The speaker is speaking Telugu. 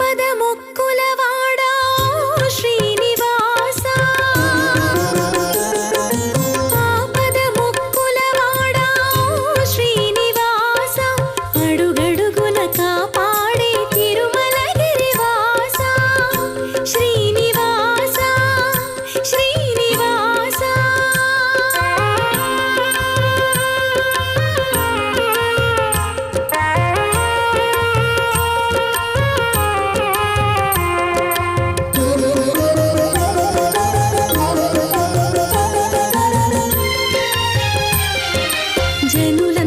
పదము 前路。